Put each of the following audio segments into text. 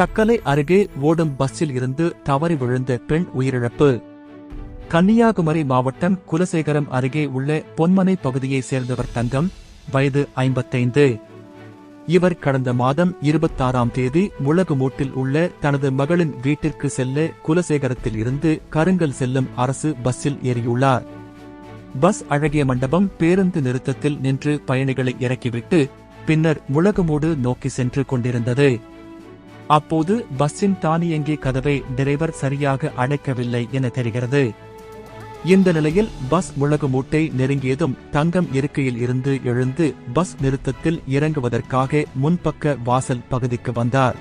தக்கலை அருகே ஓடும் பஸ்ஸில் இருந்து தவறி விழுந்த பெண் உயிரிழப்பு. கன்னியாகுமரி மாவட்டம் குலசேகரம் அருகே உள்ள பொன்மனை பகுதியைச் சேர்ந்தவர் தங்கம் வயது ஐம்பத்தைந்து. இவர் கடந்த மாதம் இருபத்தாறாம் தேதி முளகுமூட்டில் உள்ள தனது மகளின் வீட்டிற்கு செல்ல குலசேகரத்தில் இருந்து கருங்கல் செல்லும் அரசு பஸ்ஸில் ஏறியுள்ளார். பஸ் அழகிய மண்டபம் பேருந்து நிறுத்தத்தில் நின்று பயணிகளை இறக்கிவிட்டு பின்னர் முளகுமூடு நோக்கி சென்று கொண்டிருந்தது. அப்போது பஸ்ஸின் தானியங்கி கதவை டிரைவர் சரியாக அடைக்கவில்லை என தெரிகிறது. இந்த நிலையில் பஸ் உலக மூட்டை நெருங்கியதும் தங்கம் இருக்கையில் இருந்து எழுந்து பஸ் நிறுத்தத்தில் இறங்குவதற்காக முன்பக்க வாசல் பகுதிக்கு வந்தார்.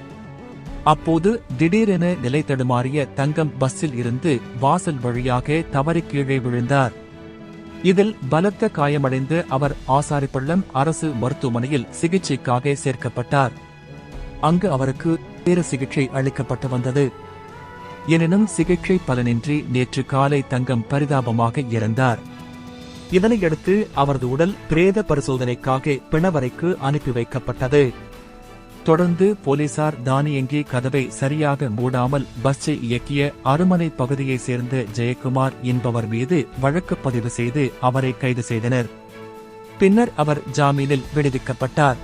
அப்போது திடீரென நிலை தடுமாறிய தங்கம் பஸ்ஸில் இருந்து வாசல் வழியாக தவறி கீழே விழுந்தார். இதில் பலத்த காயமடைந்து அவர் ஆசாரிப்பள்ளம் அரசு மருத்துவமனையில் சிகிச்சைக்காக சேர்க்கப்பட்டார். அங்கு அவருக்கு தீவிர சிகிச்சை அளிக்கப்பட்டு வந்தது. எனினும் சிகிச்சை பலனின்றி நேற்று காலை தங்கம் பரிதாபமாக இறந்தார். இதனையடுத்து அவரது உடல் பிரேத பரிசோதனைக்காக பிணவரைக்கு அனுப்பி வைக்கப்பட்டது. தொடர்ந்து போலீசார் தானியங்கி கதவை சரியாக மூடாமல் பஸ்ஸை இயக்கிய அருமனை பகுதியைச் சேர்ந்த ஜெயக்குமார் என்பவர் மீது வழக்கு பதிவு செய்து அவரை கைது செய்தனர். பின்னர் அவர் ஜாமீனில் விடுவிக்கப்பட்டார்.